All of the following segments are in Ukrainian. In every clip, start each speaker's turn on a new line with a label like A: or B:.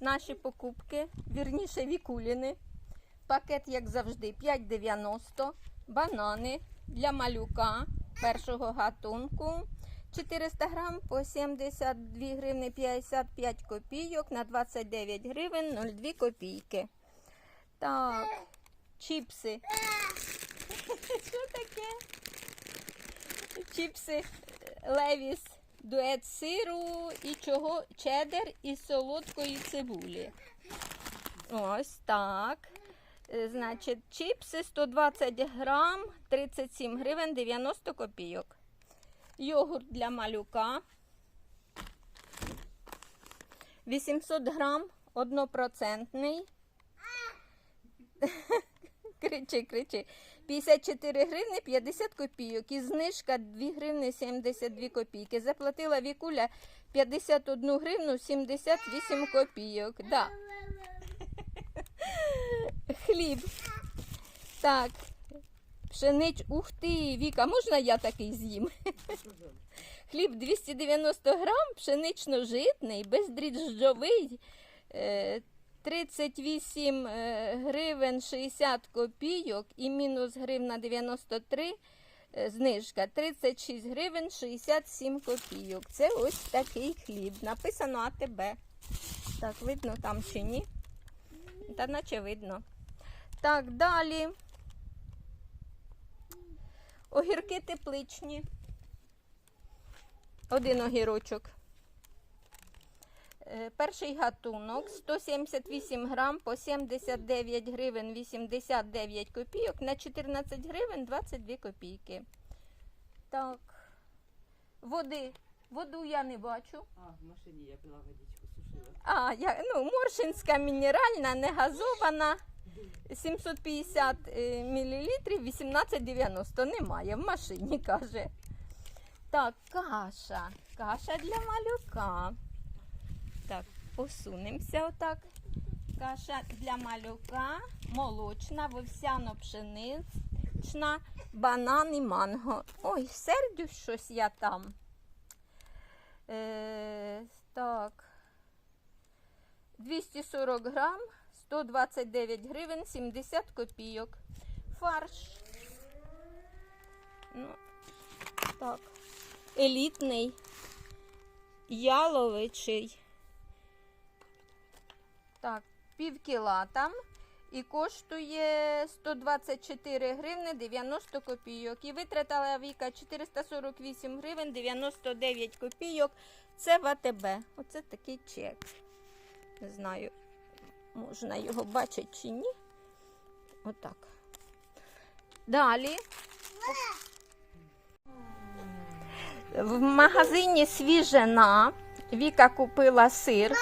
A: наші покупки, вірніше вікуліни. Пакет, як завжди, 5,90. Банани для малюка першого гатунку. 400 грам по 72 гривни 55 копійок на 29 гривень 02 копійки. Так, чіпси. Що таке? Чіпси Левіс дует сиру і чого чеддер із солодкої цибулі. Ось так. Е, Значить, чіпси 120 грам, 37 гривень 90 копійок. Йогурт для малюка. 800 грам, однопроцентний. Кричи, кричи. 54 гривни 50 копійок. І знижка 2 гривни 72 копійки. Заплатила Вікуля 51 гривну 78 копійок. Да. Хліб. Так. Пшенич, ух ти, Віка, можна я такий з'їм? Хліб 290 грам, пшенично-житний, бездріжджовий, е, 38 е, гривень 60 копійок і мінус гривна 93 е, знижка 36 гривень 67 копійок. Це ось такий хліб. Написано АТБ. Так, видно там чи ні? Та наче видно. Так, далі. Огірки тепличні. Один огірочок. Е, Перший гатунок 178 грам по 79 гривень 89 копійок на 14 гривень 22 копійки. Так. Води. Воду я не бачу.
B: А, в машині я пила водичку, сушила.
A: А, я, ну, Моршинська мінеральна, не газована. 750 мл 18,90 немає в машині, каже. Так, каша. Каша для малюка. Посунемося отак. Каша для малюка, молочна, вовсяно-пшенична, банан і манго. Ой, сердю щось я там. Е, так. 240 грам, 129 гривень, 70 копійок. Фарш. Ну, так. Елітний, яловичий. Так, пів кіла там. І коштує 124 гривни 90 копійок. І витратила Віка 448 гривень 99 копійок. Це в АТБ. Оце такий чек. Не знаю, можна його бачити чи ні. Отак. Далі. В магазині свіжина Віка купила сир.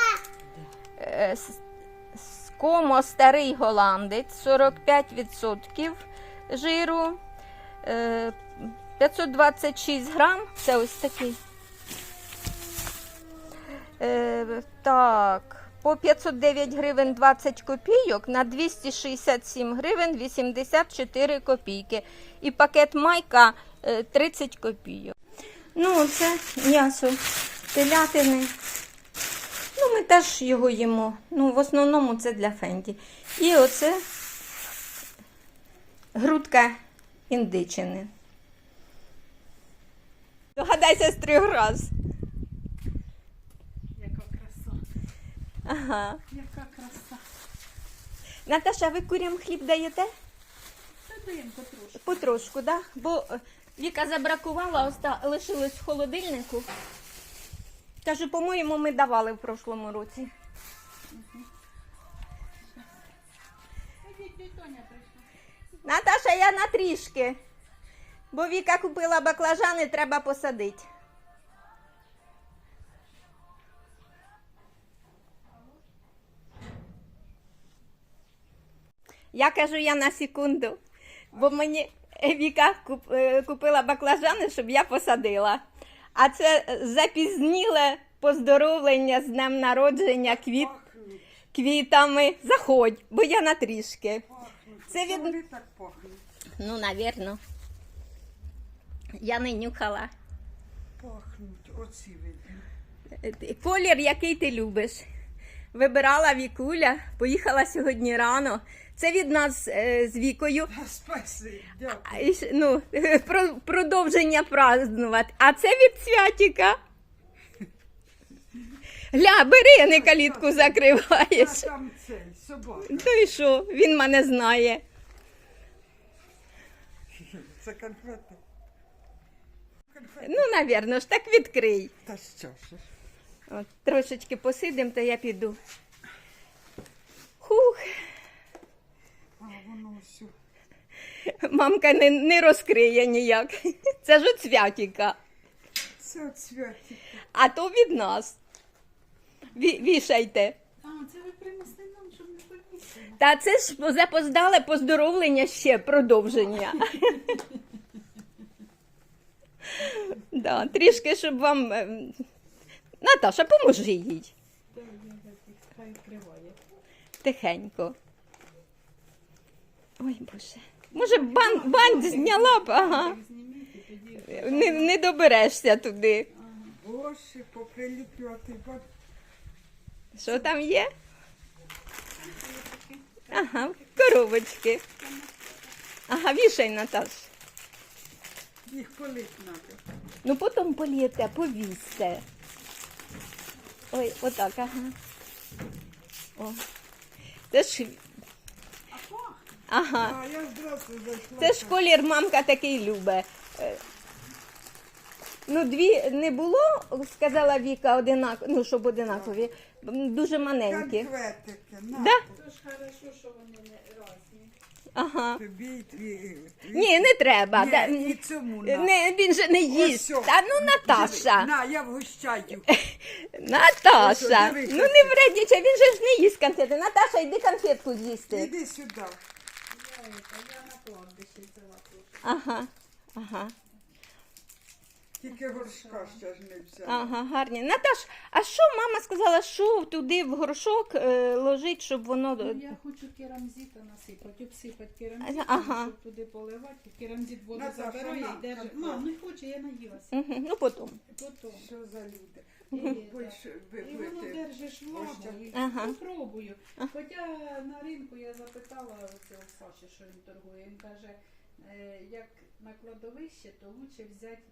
A: Е, Комо старий голландець 45% жиру. Е, 526 грам. Це ось такий. Е, так, по 509 гривень 20 копійок на 267 гривень 84 копійки. І пакет майка е, 30 копійок. Ну, це м'ясо телятини. Теж його їмо. Ну, в основному це для фенді. І оце грудка індичини. Догадайся з трьох раз.
B: Яка краса,
A: Ага.
B: яка краса.
A: Наташа, ви курям хліб даєте?
B: Та даємо потрошку.
A: Потрошку, да? Бо е, Віка забракувала, лишилось в холодильнику. Кажу, по-моєму, ми давали в прошлому році. Наташа, я на трішки. Бо Віка купила баклажани, треба посадити. Я кажу, я на секунду. Бо мені Віка е, купила баклажани, щоб я посадила. А це запізніле поздоровлення з днем народження квіт, квітами. Заходь, бо я на трішки. Це від... Ну, навірно. Я не нюхала.
B: Пахнуть, оці видно.
A: Е, Колір, який ти любиш. Вибирала Вікуля, поїхала сьогодні рано. Це від нас е, з Вікою.
B: Спасибі, дякую.
A: Ну, про, продовження празднувати. А це від Святіка. Гля, бери, не калітку закриваєш.
B: А там цей, собака.
A: Ну і що? Він мене знає.
B: Це. Конфети.
A: Ну, навірно ж, так відкрий.
B: Та що ж?
A: От, трошечки посидим, то я піду. Хух,
B: А воно все.
A: мамка не, не розкриє ніяк. Це ж от Святіка.
B: Це от святі.
A: А то від нас. Ві- вішайте.
B: А, це ви принесли нам, щоб не повісили.
A: Та це ж запоздале поздоровлення ще продовження. да, трішки, щоб вам. ем, Наташа, поможи їй.
B: Так, хай відкриває.
A: Тихенько. Ой, Боже. Може, бан, бант зняла б, ага.
B: Зніміть і тоді.
A: Не, не доберешся туди.
B: Боже, поприліплювати.
A: Що там є? Ага, коробочки. Ага, вішай, Наташ.
B: Їх полить треба.
A: Ну потім полієте, повісьте. Ой, отак, ага. О. Це ж, ага.
B: А, я здрасте зайшла.
A: Це ж колір мамка такий любить. Ну, дві не було, сказала Віка, одинак... ну, щоб одинакові, дуже маленькі.
B: Конфетики. На.
A: Да?
B: Тож хорошо, що вони не різні.
A: Ага.
B: Тобі і твій.
A: Ні, не треба.
B: Ні,
A: да,
B: і цьому на.
A: Не, він же не їсть.
B: сьо.
A: Та ну Наташа.
B: На, я вгощаю.
A: Наташа.
B: Ось,
A: Ну не вреднічай, він же ж не їсть конфети. Наташа, йди конфетку з'їсти.
B: Іди сюди.
C: Я на кладбище взяла тут.
A: Ага. Ага.
B: Тільки горшка ще ж не взяла.
A: Ага, гарні. Наташ, а що мама сказала, що туди в горшок е, ложить, щоб воно.
C: Ну, я хочу керамзита насипати, обсипати керамзит,
A: Ага.
C: щоб туди поливати. Керамзит воду
B: Наташа,
C: забирає
B: на,
C: і держить.
B: на,
C: Мам, не хоче, я наїлася.
A: Мгм, Ну потім.
C: Потім.
B: Що за люди?
C: І,
B: Будеш
C: так. І воно
B: випити.
C: держиш влагу. і
A: Ага.
C: Попробую. Хоча на ринку я запитала цього Саші, що він торгує. Він каже, е, як на кладовище, то краще взяти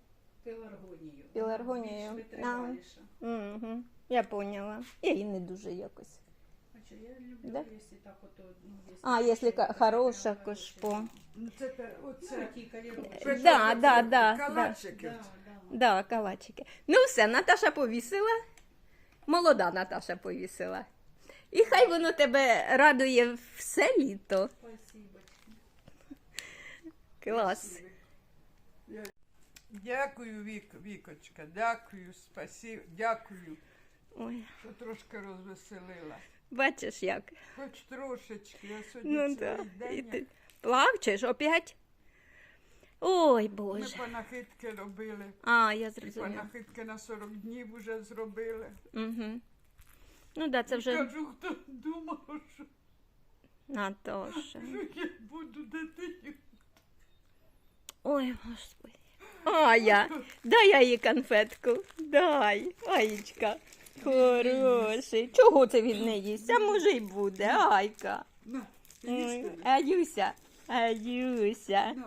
C: пеларгонію.
A: Пеларгонію,
C: більш витриваліша.
A: Угу. Я поняла. Я її не дуже якось.
C: Хоча я люблю,
A: Да?
C: якщо так ото, ну,
A: А, якщо ка- хороша кашпо.
B: Ну, Це те-
C: Це
B: оце.
C: такі калірочки.
B: Пишуть
A: Да, да, да,
B: Калачики.
C: Да, да.
A: Да, калачики. Ну все, Наташа повісила. Молода Наташа повісила. І хай воно тебе радує все літо.
C: Спасибочки.
A: Клас.
B: Дякую, Вік, Вікочка, дякую, спасибі, дякую,
A: Ой,
B: що трошки розвеселила.
A: бачиш як.
B: Хоч трошечки, я сьогодні
A: Ну
B: цілий день.
A: І
B: як-
A: ти плачеш опять? Ой,
B: Ми
A: Боже.
B: панахидки робили.
A: А, я
B: І
A: зрозуміла.
B: панахидки на 40 днів вже зробили.
A: Угу. Ну да, це вже
B: Кажу, хто думав, що,
A: Наташа.
B: що я буду дитиною.
A: Ой, господи. Ая, дай я їй конфетку. Дай, Аєчка. Хороший. Чого це він не їсть? А може й буде, Айка.
B: На,
A: Ой,
B: їсти.
A: Аюся, Аюся,
B: На,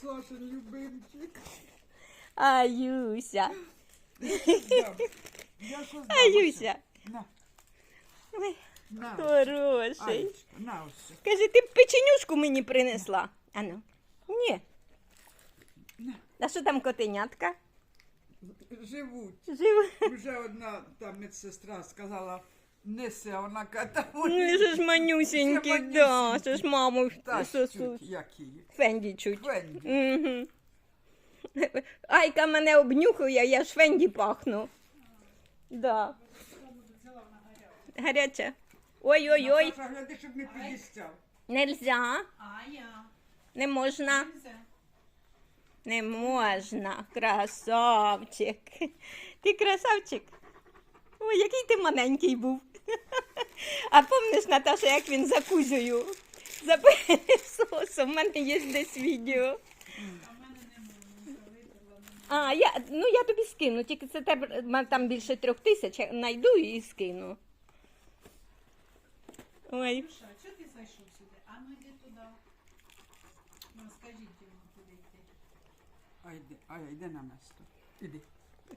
B: Саша, любимчик.
A: Аюся,
B: Да. Я
A: Аюся.
B: що- На,
A: Ой,
B: на,
A: хороший.
B: Аєчка, на ось.
A: Каже, ти б печенюшку мені принесла. Ану. Ні. А що там котенятка?
B: Живуть.
A: Жив.
B: Вже одна там медсестра сказала, неси, а вона та
A: Ну, що ж манюсенький,
B: Це
A: да, що ж маму
B: тащуть,
A: сосу.
B: як її.
A: Фенді чуть.
B: Фенді.
A: Угу. Айка мене обнюхує, я ж фенді пахну. Да. Гаряча. Ой-ой-ой,
B: Наташа, гляди, щоб не підістяв.
A: нельзя,
C: А я.
A: не можна,
C: Ліза.
A: Не можна. Красавчик. Ти красавчик. Ой, який ти маленький був. А помниш, Наташа, як він за кузею? За пилососом. У мене є десь відео.
C: А
A: я, ну я тобі скину, тільки це тебе там більше трьох тисяч, я знайду і скину. Ой.
C: Душа, чого ти зайшов сюди? А ну йди туди. Ну, скажіть йому, куди йти.
B: А йди, а йди на місто. Іди.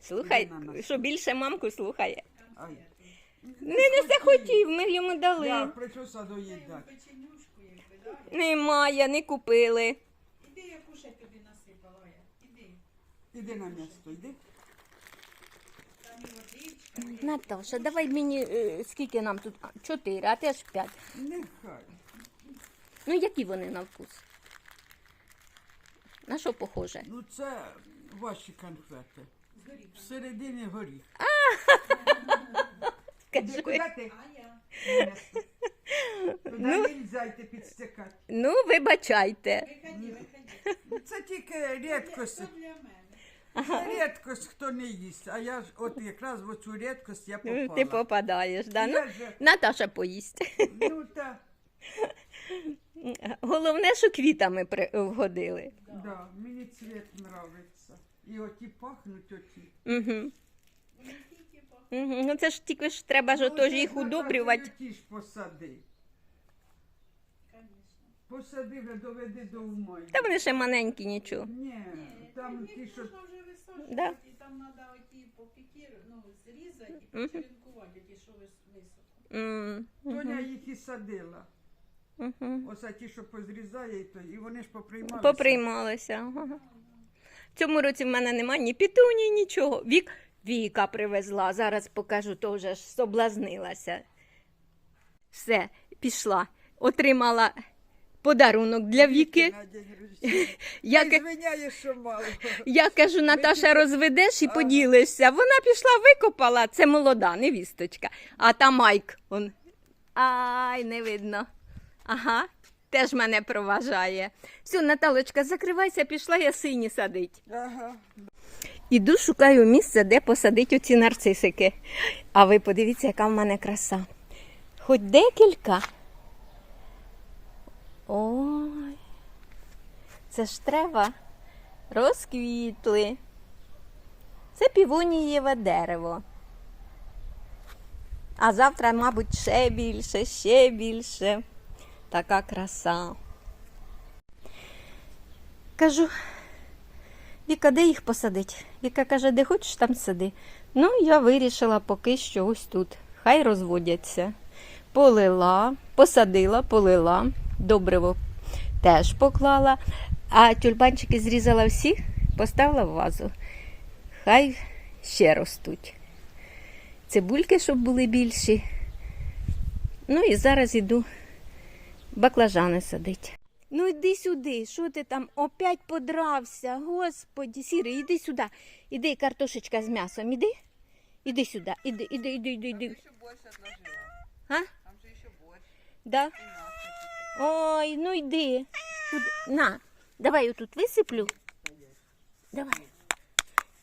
A: Слухай,
B: Іди на нас.
A: що більше мамку слухає.
B: Ай.
A: Не, не захотів, ми йому
B: Я
A: дали.
B: прийшовся доїдати.
C: печенюшку, якби, да?
A: Немає, не купили.
C: Іди, я кушать тобі насипала. Іди.
B: Іди на місто, йди.
C: Там і водичка.
A: Наташа, давай мені е, скільки нам тут? А, Чотири, а теж п'ять.
B: Нехай.
A: Ну які вони на вкус? На що похоже?
B: Ну це ваші конфети. Всередині горіх.
A: Скажи.
B: Куди ти? Туди нельзя йти підстикати.
A: Ну, вибачайте.
B: Ну, Це тільки рідкость.
C: Це
B: рідкость, хто не їсть. А я ж от якраз в цю рідкость я попала.
A: Ти попадаєш, да? Ну,
B: Я же,
A: Наташа поїсть.
B: ну та,
A: Головне, що квітами при- вгодили.
B: да, мені цвіт нравиться. І оті пахнуть оті.
A: Угу. Угу. Ну це ж тільки ж треба ж отож їх удобрювати.
B: Ті ж посади. Посади доведи до ума.
A: Та вони ще маленькі, нічого.
B: Ні, там ті, що
C: можна вже висаджувати,
A: Да.
C: і там треба оті попікір, ну, зрізати і
A: Мгм.
C: почеренкувати, ті, що вис- високо.
A: М,
B: Тоня їх і садила.
A: Мгм.
B: Оце ті, що позрізає, то, і вони ж поприймалися.
A: Поприймалися. Ага. В цьому році в мене немає ні пітуні, нічого. Вік, Віка привезла. Зараз покажу, то вже ж соблазнилася. Все, пішла. Отримала подарунок для Віки. Я, ка-
B: звиняєш, що мало.
A: я кажу, Наташа, розведеш і поділишся. Вона пішла, викопала. Це молода невісточка. А та Майк. Он. Ай, не видно. Ага, теж мене проважає. Все, Наталочка, закривайся, пішла я сині садить.
B: Ага.
A: Іду, шукаю місце, де посадити оці нарцисики. А ви подивіться, яка в мене краса. Хоч декілька. Ой. Це ж треба. Розквітли. Це півонієве дерево. А завтра, мабуть, ще більше, ще більше. Така краса. Кажу, Віка, де їх посадить? Віка каже, де хочеш, там сиди. Ну, я вирішила поки що ось тут. Хай розводяться. Полила, посадила, полила, добриво теж поклала, а тюльпанчики зрізала всі, поставила в вазу. Хай ще ростуть. Цибульки, щоб були більші. Ну і зараз іду баклажани садить. Ну йди сюди, що ти там опять подрався? Господі, сірий, іди сюди. Іди, картошечка з м'ясом, іди. Іди сюди, іди, іди, іди, іди, іди. А?
B: Там же.
A: Да? Ой, ну йди. Тут, на, давай я тут висиплю. Давай.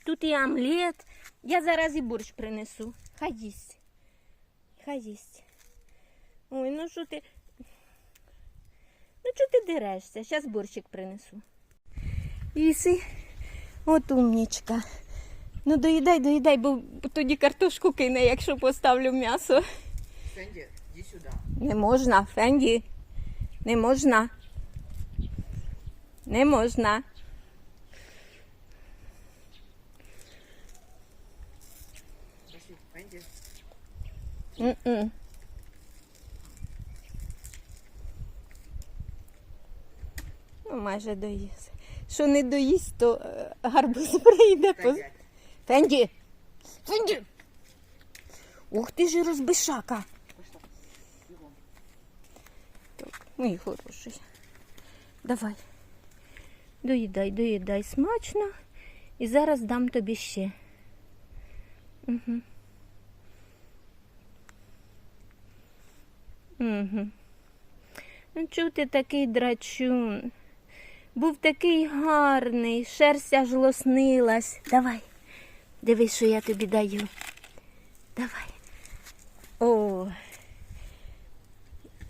A: Тут і омлет. Я зараз і борщ принесу. Хай їсть. Хай їсть. Ой, ну що ти. Чого ти дерешся? Зараз борщик принесу. Іси. От умнічка. Ну доїдай, доїдай, бо тоді картошку кине, якщо поставлю м'ясо.
B: Фенди, иди сюда.
A: Не можна, Фенді. Не можна. Не можна.
B: Пошли, Фенди.
A: М-м. Майже доїсть. Що не доїсть, то е, гарбуз прийде. По... Фенді! Фенді! Ух ти ж розбишака. Мій хороший. Давай. Доїдай, доїдай смачно. І зараз дам тобі ще. Угу. Угу. Ну, чого ти такий драчун? Був такий гарний, шерсть аж лоснилась. Давай, дивись, що я тобі даю. Давай. О.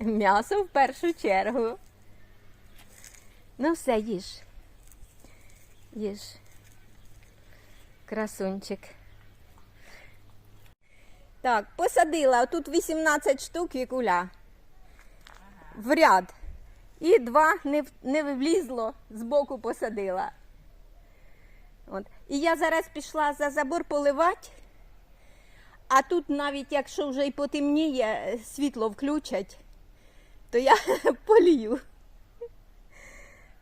A: М'ясо в першу чергу. Ну, все, їж. Їж. Красунчик. Так, посадила. Тут 18 штук вікуля. в ряд. І два не, не влізло, збоку посадила. От. І я зараз пішла за забор поливати, а тут навіть якщо вже й потемніє, світло включать, то я полію.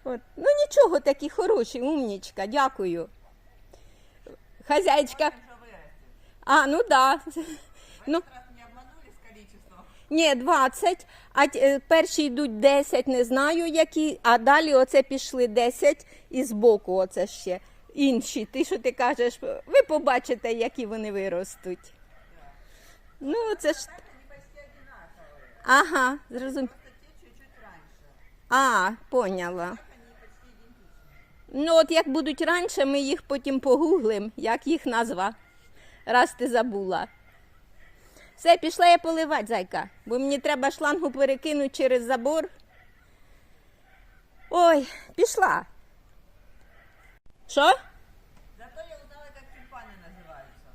A: От. Ну нічого, такі хороші, умнічка, дякую. Хазяйчка. А, ну да. Ну,
B: Раз не обманули з количеством.
A: Ні, 20, а е, перші йдуть 10, не знаю які, а далі оце пішли 10 і збоку оце ще інші. Ти що ти кажеш, ви побачите, які вони виростуть. Ну, це ж. Ага, зрозуміло. А, поняла. Ну, от як будуть раніше, ми їх потім погуглимо, як їх назва. Раз ти забула. Все, пішла я поливати, зайка, бо мені треба шлангу перекинути через забор. Ой, пішла. Що?
B: Зато я узнала, як тюльпани називаються.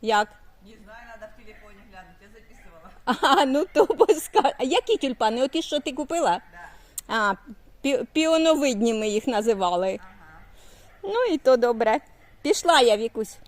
A: Як?
B: Не знаю, треба в телефоні глянути, я записувала.
A: А, ну то поска. А які тюльпани? Оті, що ти купила?
B: Да.
A: А, пі- піоновидні ми їх називали.
B: Ага.
A: Ну і то добре. Пішла я, Вікусь.